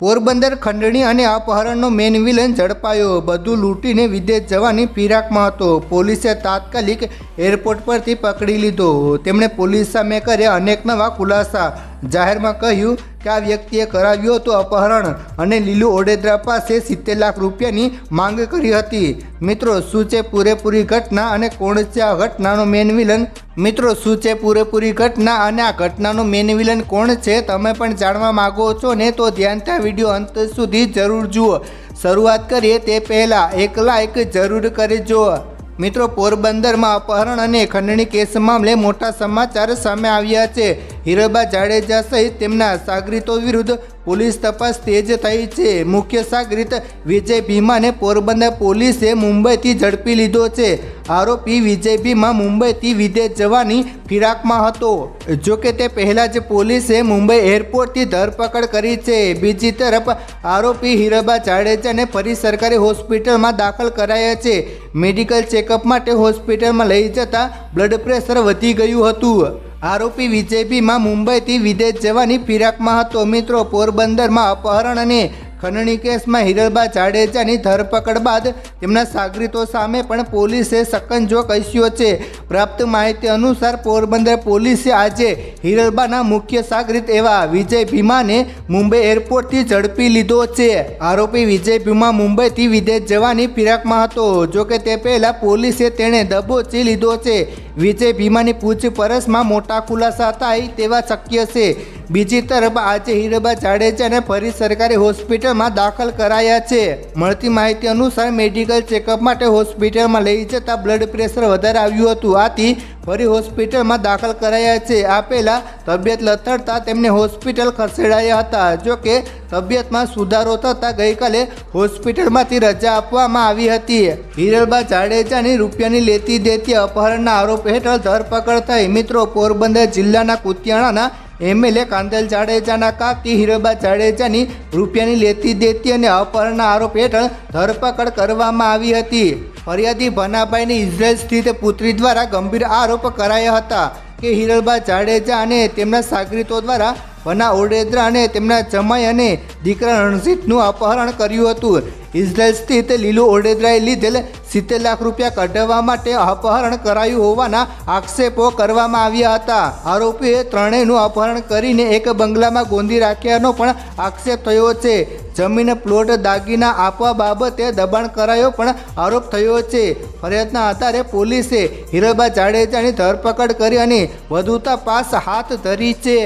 પોરબંદર ખંડણી અને અપહરણનો main villain ઝડપાયો. બધું લૂંટીને વિદેશ જવાની ફિરાકમાં હતો. પોલીસે તાત્કાલિક એરપોર્ટ પરથી પકડી લીધો. તેમણે પોલીસ સામે કર્યા અનેક નવા ખુલાસા. જાહેરમાં કહ્યું કે આ વ્યક્તિએ કરાવ્યું હતું અપહરણ અને લીલુ ઓડેદરા પાસે સિત્તેર લાખ રૂપિયાની માંગ કરી હતી. મિત્રો, શું છે પૂરેપૂરી ઘટના અને કોણ છે આ ઘટનાનો મેન વિલન મિત્રો, શું છે પૂરેપૂરી ઘટના અને આ ઘટનાનો મેન વિલન કોણ છે? તમે પણ જાણવા માગો છો ને તો ધ્યાનથી વીડિયો અંત સુધી જરૂર જુઓ. શરૂઆત કરીએ તે પહેલાં એક લાઇક જરૂર કરજો મિત્રો, પોરબંદરમાં અપહરણ અને ખંડણી કેસ મામલે મોટા સમાચાર સામે આવ્યા છે. હીરબા જાડેજા સહિત તેમના સાગરીતો વિરુદ્ધ પોલીસ તપાસ તેજ થઈ છે. મુખ્ય સાગરીત વિજય ભીમાને પોરબંદર પોલીસે મુંબઈથી ઝડપી લીધો છે. આરોપી વિજયભીમાં મુંબઈથી વિદેશ જવાની ફિરાકમાં હતો. જો કે તે પહેલાં જ પોલીસે મુંબઈ એરપોર્ટથી ધરપકડ કરી છે. બીજી તરફ, આરોપી હીરબા જાડેજાને ફરી સરકારી હોસ્પિટલમાં દાખલ કરાયા છે. મેડિકલ ચેકઅપ માટે હોસ્પિટલમાં લઈ જતા બ્લડ પ્રેશર વધી ગયું હતું. આરોપી વિજયભીમાં મુંબઈથી વિદેશ જવાની ફિરાકમાં હતો. મિત્રો, પોરબંદરમાં અપહરણ અને ખંડણી કેસમાં હિરલબા જાડેજાની ધરપકડ બાદ તેમના સાગરીતો સામે પણ પોલીસે સકંજો કસ્યો છે. પ્રાપ્ત માહિતી અનુસાર પોરબંદર પોલીસે આજે હિરલબાના મુખ્ય સાગરીત એવા વિજય ભીમાને મુંબઈ એરપોર્ટથી ઝડપી લીધો છે. આરોપી વિજય ભીમા મુંબઈથી વિદેશ જવાની ફિરાકમાં હતો. જોકે તે પહેલાં પોલીસે તેણે દબોચી લીધો છે. વિજય ભીમાની પૂછપરછમાં મોટા ખુલાસા થાય તેવા શક્ય છે. બીજી તરફ આજે હીરબા જાડેજાને ફરી સરકારી હોસ્પિટલમાં દાખલ કરાયા છે. મળતી માહિતી અનુસાર મેડિકલ ચેકઅપ માટે હોસ્પિટલમાં લઈ જતા બ્લડ પ્રેશર વધારે આવ્યું હતું. આથી ફરી હોસ્પિટલમાં દાખલ કરાયા છે. આ પહેલાં તબિયત લથડતા તેમને હોસ્પિટલ ખસેડાયા હતા. જો કે તબિયતમાં સુધારો થતાં ગઈકાલે હોસ્પિટલમાંથી રજા આપવામાં આવી હતી. હિરલબા જાડેજાની રૂપિયાની લેતી દેતી અપહરણના આરોપ હેઠળ ધરપકડ થઈ. મિત્રો, પોરબંદર જિલ્લાના કુતિયાણાના એમએલએ કાંદલ જાડેજાના કાકી હીરબા જાડેજાની રૂપિયાની લેતી દેતી અને અપહરણના આરોપ હેઠળ ધરપકડ કરવામાં આવી હતી. ફરિયાદી ભનાભાઈની ઇઝરાયલ સ્થિત પુત્રી દ્વારા ગંભીર આરોપ કરાયા હતા કે હિરલબા જાડેજા અને તેમના સાગરીતો દ્વારા ભના ઓડેદરા અને તેમના જમાઈ અને દીકરા રણજીતનું અપહરણ કર્યું હતું. ઇઝરાયલ સ્થિત લીલુ ઓડેદરાએ લીધેલ સિત્તેર લાખ રૂપિયા કઢાવવા માટે અપહરણ કરાયું હોવાના આક્ષેપો કરવામાં આવ્યા હતા. આરોપીએ ત્રણેયનું અપહરણ કરીને એક બંગલામાં ગોંધી રાખ્યાનો પણ આક્ષેપ થયો છે. જમીન પ્લોટ દાગીના આપવા બાબતે દબાણ કરાયો પણ આરોપ થયો છે. ફરિયાદના આધારે પોલીસે હીરબા જાડેજાની ધરપકડ કરી અને વધુ તપાસ હાથ ધરી છે.